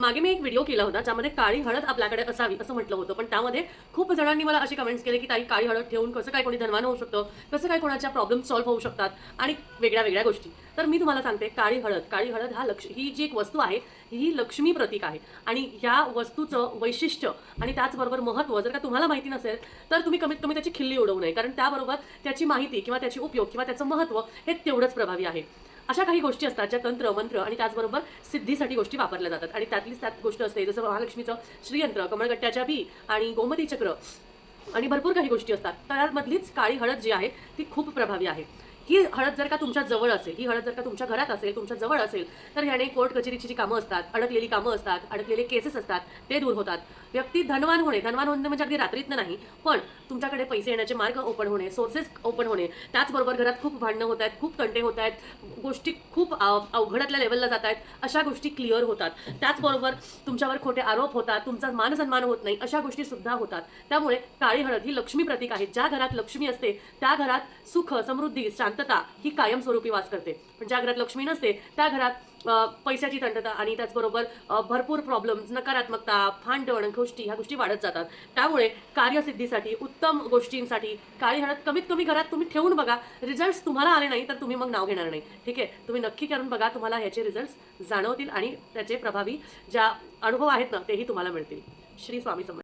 मागे मी एक व्हिडिओ केला होता ज्यामध्ये काळी हळद आपल्याकडे असावी असं म्हटलं होतं. पण त्यामध्ये खूप जणांनी मला असे कमेंट्स केले की ताई काळी हळद ठेवून कसं काय कोणी धनवान होऊ शकतं? कसं काय कोणाच्या प्रॉब्लेम सॉल्व्ह होऊ शकतात? आणि वेगळ्या वेगळ्या गोष्टी. तर मी तुम्हाला सांगते काळी हळद. काळी हळद हा लक्ष ही जी एक वस्तू आहे ही लक्ष्मी प्रतीक आहे. आणि ह्या वस्तूचं वैशिष्ट्य आणि त्याचबरोबर महत्त्व जर का तुम्हाला माहिती नसेल तर तुम्ही कमीत कमी त्याची खिल्ली उडवू नये. कारण त्याबरोबर त्याची माहिती किंवा त्याची उपयोग किंवा त्याचं महत्त्व हे तेवढंच प्रभावी आहे. अशा काही गोष्टी असतात ज्या तंत्र मंत्र आणि त्याचबरोबर सिद्धीसाठी गोष्टी वापरल्या जातात. आणि त्यातलीच त्यात गोष्ट असते जसं महालक्ष्मीचं श्रीयंत्र कमळगट्ट्याच्या बी आणि गोमती चक्र आणि भरपूर काही गोष्टी असतात. तर त्यामधलीच काळी हळद जी आहे ती खूप प्रभावी आहे. ही हळद जर का तुमच्या जवळ असेल ही हळद जर का तुमच्या घरात असेल तुमच्या जवळ असेल तर ह्याने कोर्ट कचेरीची जी कामं असतात अडकलेली कामं असतात अडकलेले केसेस असतात ते दूर होतात. व्यक्ती धनवान होणे धनवान होणे म्हणजे अगदी रात्रीतनं नाही पण तुमच्याकडे पैसे येण्याचे मार्ग ओपन होणे सोर्सेस ओपन होणे त्याचबरोबर घरात खूप भांडणं होत आहेत खूप तंटे होत आहेत गोष्टी खूप अवघडातल्या लेवलला जात आहेत अशा गोष्टी क्लिअर होतात. त्याचबरोबर तुमच्यावर खोटे आरोप होतात तुमचा मानसन्मान होत नाही अशा गोष्टी सुद्धा होतात. त्यामुळे काळी हळद ही लक्ष्मी प्रतीक आहे. ज्या घरात लक्ष्मी असते त्या घरात सुख समृद्धी शांत तंटता ही कायमस्वरूपी वास करते. पण ज्या घरात लक्ष्मी नसते त्या घरात पैशाची तंटता आणि त्याचबरोबर भरपूर प्रॉब्लेम्स नकारात्मकता भांडण गोष्टी ह्या गोष्टी वाढत जातात. त्यामुळे कार्यसिद्धीसाठी उत्तम गोष्टींसाठी काळी हळद कमीत कमी घरात तुम्ही ठेवून बघा. रिझल्ट्स तुम्हाला आले नाही तर तुम्ही मग नाव घेणार नाही. ठीक आहे? तुम्ही नक्की करून बघा तुम्हाला ह्याचे रिझल्ट्स जाणवतील आणि त्याचे प्रभावी ज्या अनुभव आहेत ना तेही तुम्हाला मिळतील. श्री स्वामी समर्थ